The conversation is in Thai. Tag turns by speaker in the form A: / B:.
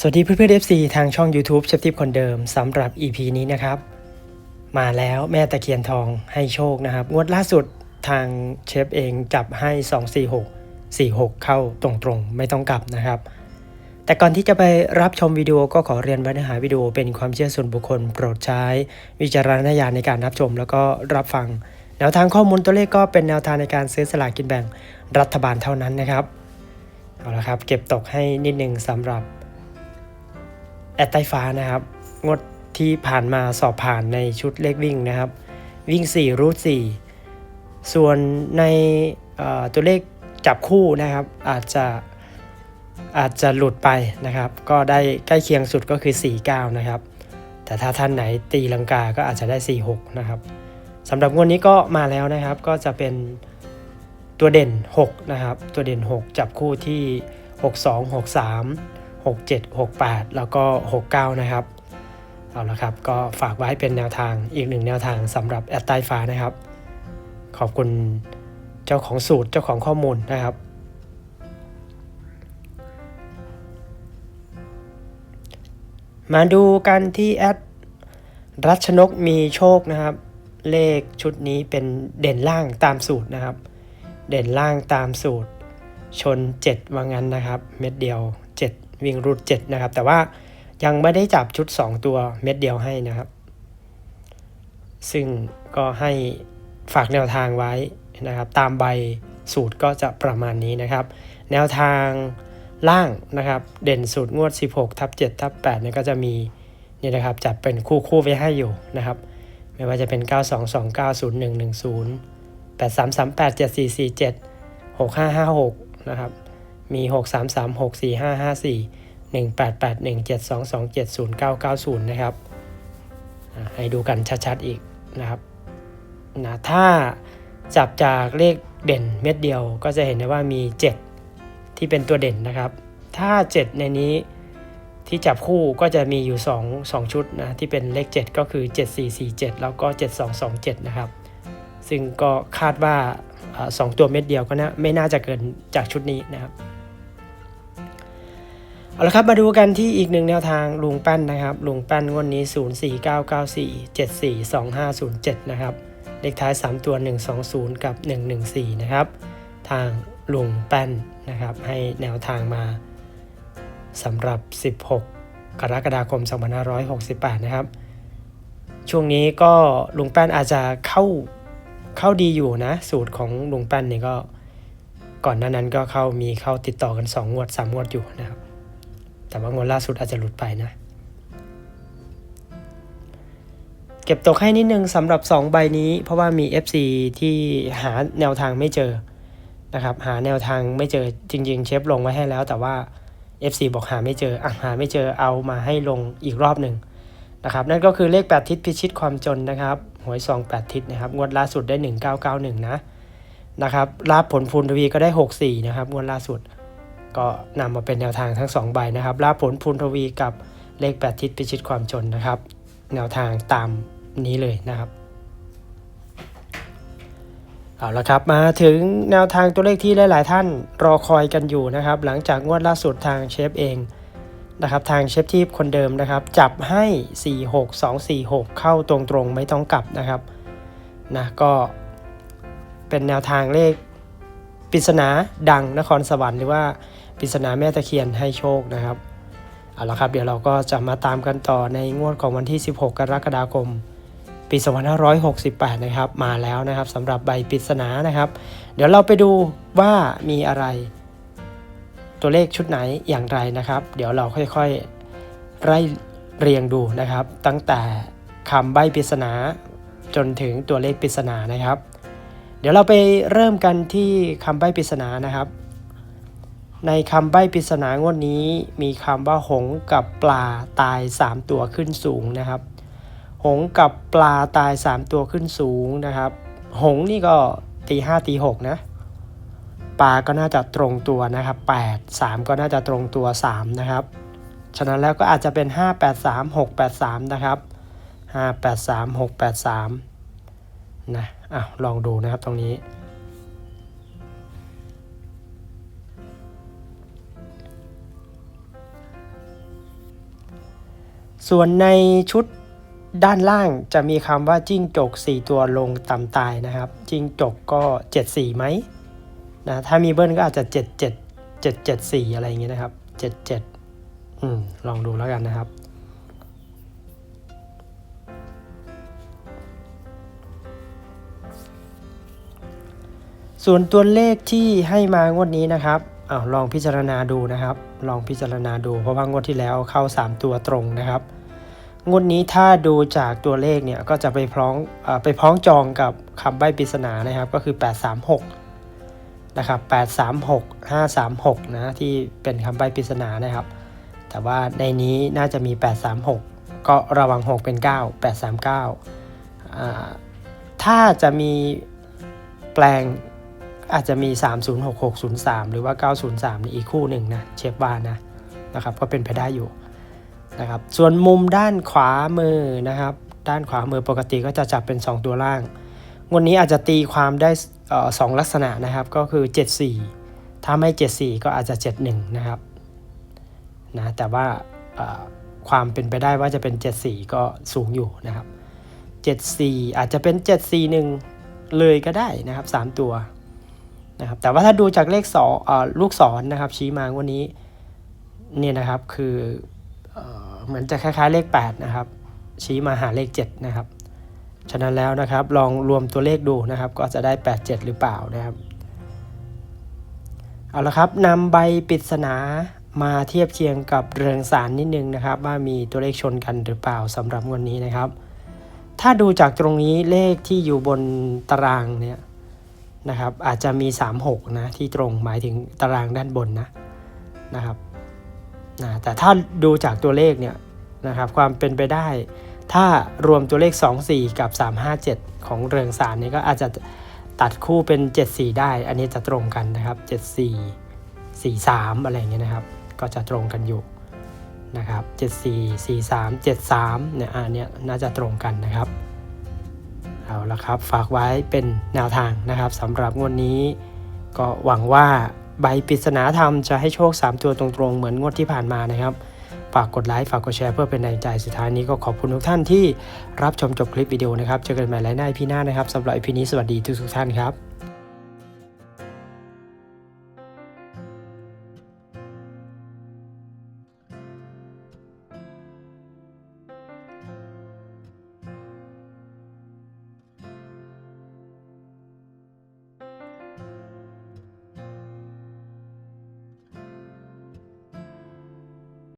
A: สวัสดีเพื่อนๆ FC ทางช่อง YouTube เชฟทิปคนเดิมสำหรับ EP นี้นะครับ มาแล้วแม่ตะเคียนทองให้โชคนะครับ งวดล่าสุดทางเชฟเองจับให้ 246 46 เข้าตรงๆ ไม่ต้องกลับนะครับ แต่ก่อนที่จะไปรับชมวิดีโอก็ขอเรียนไว้เนื้อหาวิดีโอเป็นความเชื่อส่วนบุคคลโปรดใช้ วิจารณญาณในการรับชมแล้วก็รับฟัง แนวทางข้อมูลตัวเลขก็เป็นแนวทางในการซื้อสลากกินแบ่งรัฐบาลเท่านั้นนะครับเอาละครับเก็บตกให้นิดนึงสำหรับ แอดไตฟ้านะครับ งดที่ผ่านมาสอบผ่านในชุดเลขวิ่งนะครับ วิ่ง 4 รูท 4 ส่วนในตัวเลขจับคู่นะครับ อาจจะอาจจะหลุดไปนะครับ ก็ได้ใกล้เคียงสุดก็คือ 49 นะครับ แต่ถ้าท่านไหนตีลังกาก็อาจจะได้ 46 นะครับสำหรับงวดนี้ก็มาแล้วนะครับก็จะเป็นตัวเด่น 6 นะครับ ตัวเด่น 6 จับคู่ที่ 62 63 67 68 แล้วก็ 69 นะครับ เอาละครับ ก็ฝากไว้เป็นแนวทางอีกหนึ่งแนวทางสำหรับแอดไต้ฟ้านะครับ ขอบคุณเจ้าของสูตรเจ้าของข้อมูลนะครับ มาดูกันที่แอดรัชนกมีโชคนะครับ เลขชุดนี้เป็นเด่นล่างตามสูตรนะครับ เด่นล่างตามสูตรชน 7 ว่างั้นนะครับ เม็ดเดียว 7 วิ่งรูด7นะครับ แต่ว่ายังไม่ได้จับชุด 2 ตัวเม็ดเดียวให้นะครับ ซึ่งก็ให้ฝากแนวทางไว้นะครับ ตามใบสูตรก็จะประมาณนี้นะครับ แนวทางล่างนะครับ เด่นสูตรงวด 16ทับ7ทับ8เนี่ยก็จะมีนี่นะครับจัดเป็นคู่คู่ไว้ให้อยู่นะครับ ไม่ว่าจะเป็น 9 2 2 9 0 1 1 0 8 3 3 8 7 4 4 7 6 5 5 6 นะครับ มี 6 3 3 6 4 5 5 4 1 8 8 1 7 2 2 7 0 9 9 0 นะครับ ให้ดูกันชัดๆอีกนะครับนะถ้าจับจากเลขเด่นเม็ดเดียวก็จะเห็นได้ว่ามี 7 ที่เป็นตัวเด่นนะครับ ถ้า 7 ในนี้ที่จับคู่ก็จะมีอยู่ 2 2 ชุดนะที่เป็นเลข 7 ก็คือ 7447 แล้วก็ 7227 นะครับ ซึ่งก็คาดว่าอ่าสองตัวเม็ดเดียวก็นะไม่น่าจะเกินจากชุดนี้นะครับ เอาละครับมาดูกันที่อีกหนึ่งแนวทางลุงแป้นนะครับลุงแป้นงวดนนี้ 04994 742507 นะครับเลขท้าย 3 ตัว 120 กับ 114 นะครับ ทางลุงแป้นนะครับ ให้แนวทางมาสำหรับ 16 กรกฎาคม 2568 นะครับ ช่วงนี้ก็ลุงแป้นอาจจะเข้าเข้าดีอยู่นะ สูตรของลุงแป้นเนี่ยก็ก่อนหน้านั้นก็เข้ามีเข้าติดต่อกัน 2 งวด 3 งวดอยู่นะครับ แต่ว่างวดล่าสุดอาจจะหลุดไปนะ เก็บตกให้นิดนึงสำหรับ 2 ใบนี้ เพราะว่ามี FC ที่หาแนวทางไม่เจอนะครับ หาแนวทางไม่เจอจริง ๆ เชฟลงไว้ให้แล้ว แต่ว่า FC บอกหาไม่เจออะหาไม่เจอเอามาให้ลงอีกรอบหนึ่งนะครับ นั่นก็คือเลข 8 ทิศพิชิตความจนนะครับหวยซอง 8 ทิศนะครับ งวดล่าสุดได้ 1991 นะนะครับลาบผลพูนทวีก็ได้ 64 นะครับ งวดล่าสุด ก็นำมาเป็นแนวทางทั้ง 2 ใบนะครับลาผลพูนทวีกับเลข 8 ทิศพิชิตความจนนะครับ แนวทางตามนี้เลยนะครับ เอาละครับมาถึงแนวทางตัวเลขที่หลาย ๆ ท่านรอคอยกันอยู่นะครับ หลังจากงวดล่าสุดทางเชฟเองนะครับทางเชฟทีพคนเดิมนะครับ จับให้ 4 6 2 4 6 เข้าตรงๆ ไม่ต้องกลับนะครับนะก็เป็นแนวทางเลขปริศนาดังนครสวรรค์หรือว่า ปริศนาแม่ตะเคียนให้โชคนะครับเอาละครับเดี๋ยวเราก็จะมาตามกันต่อในงวดของวันที่ 16 กรกฎาคม ปี2568 นะครับ มาแล้วนะครับสำหรับใบปริศนานะครับ เดี๋ยวเราไปดูว่ามีอะไร ตัวเลขชุดไหนอย่างไรนะครับ เดี๋ยวเราค่อยๆไล่เรียงดูนะครับ ตั้งแต่คำใบปริศนาจนถึงตัวเลขปริศนานะครับ เดี๋ยวเราไปเริ่มกันที่คำใบปริศนานะครับ ในคำใบ้ปริศนางวดนี้มีคำว่าหงกับปลาตาย 3 ตัวขึ้นสูงนะครับ หงกับปลาตาย 3 ตัวขึ้นสูงนะครับ หงนี่ก็ตีห้าตีหกนะ ปลาก็น่าจะตรงตัวนะครับ8 3 ก็น่าจะตรงตัว 3 นะครับ ฉะนั้นแล้วก็อาจจะเป็น 5 8 3 6 8 3 นะครับ 5 8 3 6 8 3 นะอะลองดูนะครับตรงนี้ ส่วนในชุดด้านล่างจะมีคำว่าจิ้งจก 4 ตัวลงต่ำตายนะครับ จิ้งจกก็ 74ไหมนะถ้ามีเบิ้ลก็อาจจะ 77 774 อะไรอย่างเงี้ยนะครับ 77อืมลองดูแล้วกันนะครับ ส่วนตัวเลขที่ให้มางวดนี้นะครับอ้าวลองพิจารณาดูนะครับ ลองพิจารณาดู เพราะว่างวดที่แล้วเข้า 3 ตัวตรงนะครับ งวดนี้ถ้าดูจากตัวเลขเนี่ยก็จะไปพร้องอไปพ้องจองกับคำใบ้ปริศนานะครับก็คือ 836นะครับ836 536นะที่เป็นคำใบ้ปริศนานะครับ แต่ว่าในนี้น่าจะมี 836 ก็ระวัง 6 เป็น 9 839อ่าถ้าจะมีแปลง อาจจะมี 306603 หรือว่า 903ในอีกคู่หนึ่งนะเชฟว่านะนะครับก็เป็นไปได้อยู่นะครับส่วนมุมด้านขวามือนะครับ ด้านขวามือปกติก็จะจับเป็น 2 ตัวล่างวันนี้อาจจะตีความได้สองลักษณะนะครับก็คือ 74 ถ้าไม่ 74 ก็อาจจะ 71 นะครับนะแต่ว่าความเป็นไปได้ว่าจะเป็น 74 ก็สูงอยู่นะครับ 74 อาจจะเป็น 741 เลยก็ได้นะครับ 3 ตัว นะครับแต่ว่าถ้าดูจากเลขสองลูกศรนนะครับชี้มาวันนี้เนี่ยนะครับคือเอเหมือนจะคล้ายๆเลข 8 นะครับ ชี้มาหาเลข 7 นะครับ ฉะนั้นแล้วนะครับลองรวมตัวเลขดูนะครับ ก็จะได้ 87 หรือเปล่านะครับเอาละครับนำใบปริศนามาเทียบเคียงกับเรืองสารนิดนึงนะครับ ว่ามีตัวเลขชนกันหรือเปล่าสำหรับวันนี้นะครับ ถ้าดูจากตรงนี้เลขที่อยู่บนตารางเนี่ย นะครับ อาจจะมี 36 นะที่ตรงหมายถึงตารางด้านบนนะนะครับนะแต่ถ้าดูจากตัวเลขเนี่ยนะครับความเป็นไปได้ ถ้ารวมตัวเลข 24 กับ 357 ของเรืองสารนี่ก็อาจจะตัดคู่เป็น 74 ได้ อันนี้จะตรงกันนะครับ 74 43 อะไรอย่างเงี้ยนะครับ ก็จะตรงกันอยู่นะครับ 74 43 73เนี่ยอันนี้น่าจะตรงกันนะครับ เอาละครับ ฝากไว้เป็นแนวทางนะครับสำหรับงวดนี้ ก็หวังว่าใบปริศนาธรรมจะให้โชค 3 ตัวตรงๆ เหมือนงวดที่ผ่านมานะครับ ฝากกดไลค์ฝากกดแชร์เพื่อเป็นแรงใจสุดท้ายนี้ก็ขอบคุณทุกท่านที่รับชมจบคลิปวิดีโอนะครับเจอกันใหม่ไลน์หน้าพี่หน้านะครับสำหรับอีพีนี้สวัสดีทุกๆท่านครับ